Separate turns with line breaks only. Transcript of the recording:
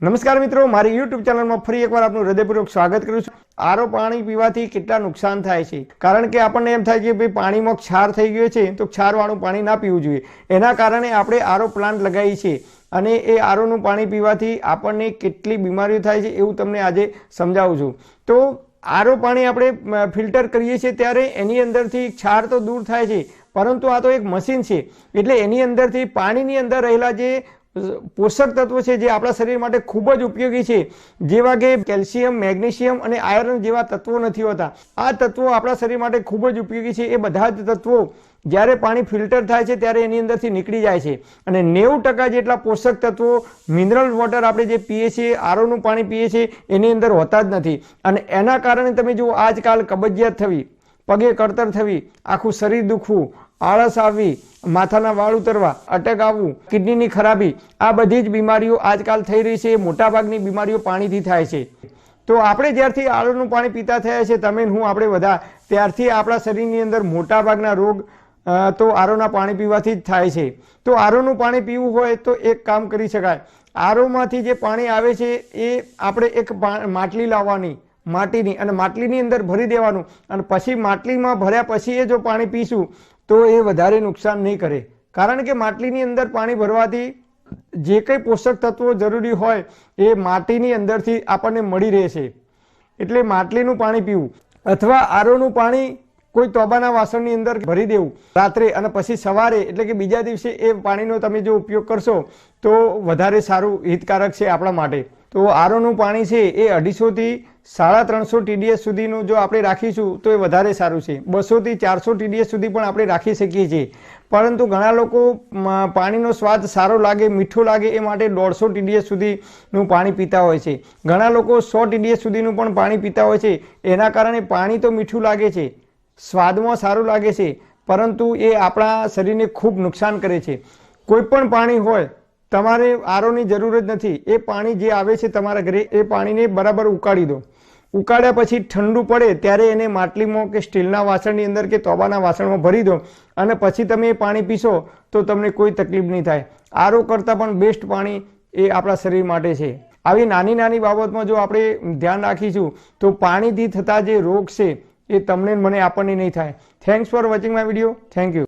નમસ્કાર મિત્રો, મારી યુટ્યુબ ચેનલમાં ફરી એકવાર આપનું હૃદયપૂર્વક સ્વાગત કરું છું. આરો પાણી પીવાથી કેટલા નુકસાન થાય છે? કારણ કે આપણને એમ થાય કે ભાઈ પાણીમાં ક્ષાર થઈ ગયો છે, તો ક્ષારવાળું પાણી ના પીવું જોઈએ. એના કારણે આપણે આરો પ્લાન્ટ લગાવીએ છીએ અને એ આરોનું પાણી પીવાથી આપણને કેટલી બીમારીઓ થાય છે એવું તમને આજે સમજાવું છું. તો આરો પાણી આપણે ફિલ્ટર કરીએ છીએ ત્યારે એની અંદરથી ક્ષાર તો દૂર થાય છે, પરંતુ આ તો એક મશીન છે. એટલે એની અંદરથી પાણીની અંદર રહેલા જે પોષક તત્વો છે જે આપણા શરીર માટે ખૂબ જ ઉપયોગી છે. જેવા કે કેલ્શિયમ, મેગ્નેશિયમ અને આયરન જેવા તત્વો નથી હોતા. આ તત્વો આપણા શરીર માટે ખૂબ જ ઉપયોગી છે. એ બધા જ તત્વો જ્યારે પાણી ફિલ્ટર થાય છે ત્યારે એની અંદરથી નીકળી જાય છે. અને નેવું ટકા જેટલા પોષક તત્વો મિનરલ વોટર આપણે જે પીએ છીએ આરોનું પાણી પીએ છીએ, એની અંદર હોતા જ નથી. અને એના કારણે તમે જુઓ, આજકાલ કબજિયાત થવી, પગે કળતર થવી, આખું શરીર દુખવું આળસ આવવી માથાના વાળ ઉતરવા, અટેક આવવું, કિડનીની ખરાબી, આ બધી જ બીમારીઓ આજકાલ થઈ રહી છે. મોટાભાગની બીમારીઓ પાણીથી થાય છે. તો આપણે જ્યારથી આળોનું પાણી પીતા થયા છે, તમે હું આપણે બધા, ત્યારથી આપણા શરીરની અંદર મોટાભાગના રોગ તો આરોના પાણી પીવાથી જ થાય છે. તો આરોનું પાણી પીવું હોય તો એક કામ કરી શકાય. આરોમાંથી જે પાણી આવે છે, એ આપણે એક માટલી લાવવાની, માટીની, અને માટલીની અંદર ભરી દેવાનું. અને પછી માટલીમાં ભર્યા પછી એ જો પાણી પીશું તો એ વધારે નુકસાન નહીં કરે. કારણ કે માટલીની અંદર પાણી ભરવાથી જે કંઈ પોષક તત્વો જરૂરી હોય એ માટીની અંદરથી આપણને મળી રહેશે એટલે માટલીનું પાણી પીવું અથવા આરોનું પાણી કોઈ તોબાના વાસણની અંદર ભરી દેવું રાત્રે અને પછી સવારે એટલે કે બીજા દિવસે એ પાણીનો તમે જો ઉપયોગ કરશો તો વધારે સારું હિતકારક છે આપણા માટે. તો આરોનું પાણી છે એ અઢીસોથી સાડા ત્રણસો ટીડીએસ સુધીનું જો આપણે રાખીશું, તો એ વધારે સારું છે. બસોથી ચારસો ટીડીએસ સુધી પણ આપણે રાખી શકીએ છીએ. પરંતુ ઘણા લોકો પાણીનો સ્વાદ સારો લાગે, મીઠો લાગે, એ માટે દોઢસો ટીડીએસ સુધીનું પાણી પીતા હોય છે. ઘણા લોકો સો ટીડીએસ સુધીનું પણ પાણી પીતા હોય છે. એના કારણે પાણી તો મીઠું લાગે છે. સ્વાદમાં સારું લાગે છે. પરંતુ એ આપણા શરીરને ખૂબ નુકસાન કરે છે. કોઈ પણ પાણી હોય, તમારે આરોની જરૂર જ નથી. એ પાણી જે આવે છે તમારા ઘરે, એ પાણીને બરાબર ઉકાળી દો. ઉકાળ્યા પછી ઠંડુ પડે ત્યારે એને માટલીમાં કે સ્ટીલના વાસણની અંદર કે તોબાના વાસણમાં ભરી દો અને પછી તમે એ પાણી પીશો તો તમને કોઈ તકલીફ નહીં થાય. આરો કરતાં પણ બેસ્ટ પાણી એ આપણા શરીર માટે છે. આવી નાની નાની બાબતમાં જો આપણે ધ્યાન રાખીશું તો પાણીથી થતા જે રોગ છે એ તમને મને આપણને નહીં થાય. Thanks for watching my video thank you